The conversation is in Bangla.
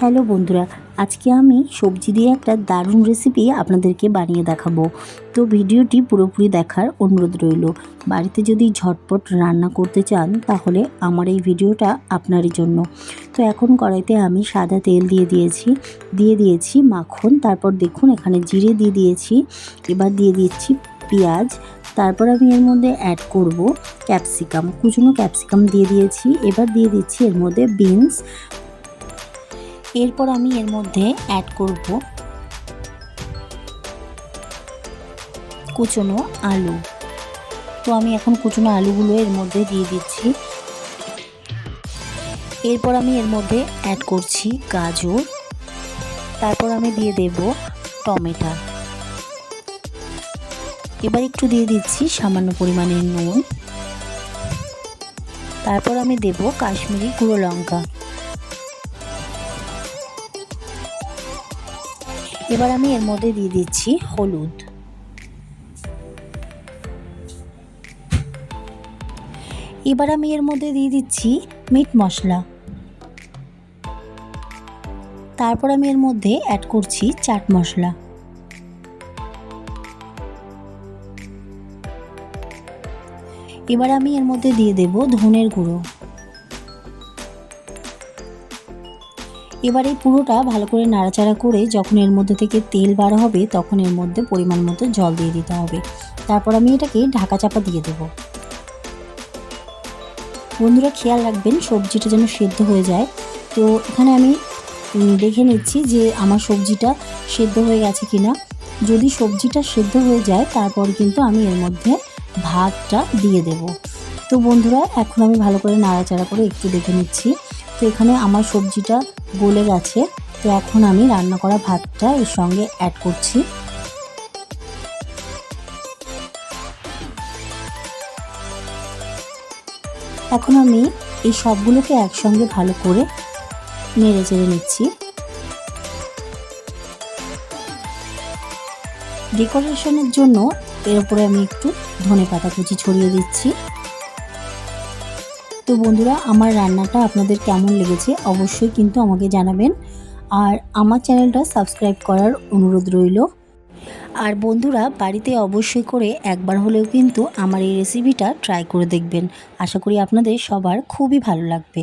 হ্যালো বন্ধুরা, আজকে আমি সবজি দিয়ে একটা দারুণ রেসিপি আপনাদেরকে বানিয়ে দেখাবো। তো ভিডিওটি পুরোপুরি দেখার অনুরোধ রইল। বাড়িতে যদি ঝটপট রান্না করতে চান, তাহলে আমার এই ভিডিওটা আপনারই জন্য। তো এখন কড়াইতে আমি সাদা তেল দিয়ে দিয়েছি দিয়ে দিয়েছি মাখন, তারপর দেখুন এখানে জিরে দিয়ে দিয়েছি, এবার দিয়ে দিচ্ছি পেঁয়াজ, তারপর আমি এর মধ্যে অ্যাড করব ক্যাপসিকাম কুচনো ক্যাপসিকাম দিয়ে দিয়েছি, এবার দিয়ে দিচ্ছি এর মধ্যে বিনস এরপর আমি এর মধ্যে অ্যাড করব কুচনো আলু। তো আমি এখন কুচনো আলুগুলো এর মধ্যে দিয়ে দিচ্ছি। এরপর আমি এর মধ্যে অ্যাড করছি গাজর। তারপর আমি দিয়ে দেব টমেটো। এবার একটু দিয়ে দিচ্ছি সামান্য পরিমাণের নুন। তারপর আমি দেব কাশ্মীরি গুঁড়ো লঙ্কা। এবার আমি এর মধ্যে দিয়ে দিচ্ছি হলুদ। এবার আমি এর মধ্যে দিয়ে দিচ্ছি মিট মশলা। তারপর আমি এর মধ্যে অ্যাড করছি চাট মশলা। এবার আমি এর মধ্যে দিয়ে দেব ধনের গুঁড়ো। এবার এই পুরোটা ভালো করে নাড়াচাড়া করে যখন এর মধ্যে থেকে তেল বার হবে, তখন এর মধ্যে পরিমাণ মতো জল দিয়ে দিতে হবে। তারপর আমি এটাকে ঢাকা চাপা দিয়ে দেব। বন্ধুরা, খেয়াল রাখবেন, সবজিটা যেন সেদ্ধ হয়ে যায়। তো এখানে আমি দেখে নিচ্ছি যে আমার সবজিটা সেদ্ধ হয়ে গেছে কিনা। যদি সবজিটা সেদ্ধ হয়ে যায়, তারপর কিন্তু আমি এর মধ্যে ভাতটা দিয়ে দেব। তো বন্ধুরা, এখন আমি ভালো করে নাড়াচাড়া করে একটু দেখে নিচ্ছি। তো এখানে আমার সবজিটা গলে গেছে, তো এখন আমি রান্না করা ভাতটা এর সঙ্গে অ্যাড করছি। এখন আমি এই সবগুলোকে একসঙ্গে ভালো করে নেড়ে চেড়ে নিচ্ছি। ডেকোরেশনের জন্য এর উপরে আমি একটু ধনে পাতা কুচি ছড়িয়ে দিচ্ছি। তো বন্ধুরা, আমার রান্নাটা আপনাদের কেমন লেগেছে অবশ্যই কিন্তু আমাকে জানাবেন। আর আমার চ্যানেলটা সাবস্ক্রাইব করার অনুরোধ রইল। আর বন্ধুরা, বাড়িতে অবশ্যই করে একবার হলেও কিন্তু আমার এই রেসিপিটা ট্রাই করে দেখবেন। আশা করি আপনাদের সবার খুবই ভালো লাগবে।